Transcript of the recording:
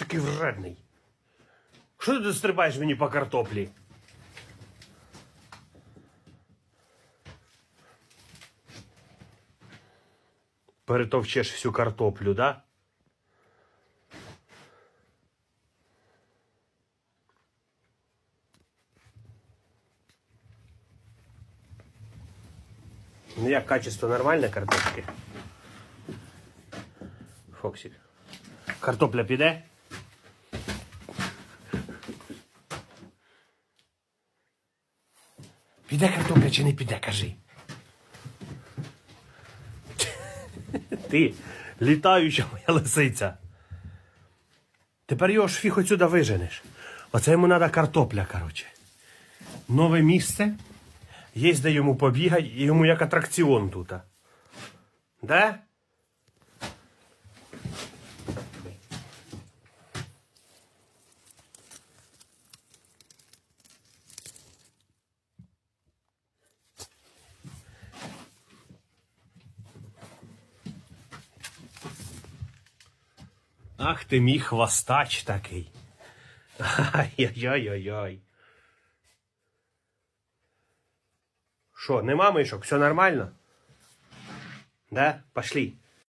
такий вредний? Що ти стрибаєш мені по картоплі? Перетовчеш всю картоплю, да? Ну як качество нормальне картошки? Фоксик. Картопля піде? Піде картопля чи не піде, кажи. Ти літаюча моя лисиця. Тепер його ж фіг отсюда виженеш. Оце йому треба картопля, коротше. Нове місце. Є де йому побігати і йому як атракціон тут. Да? Ах ти мій хвостач такий. Ай-яй-яй-яй. Що, нема мишок? Все нормально? Да? Пошли.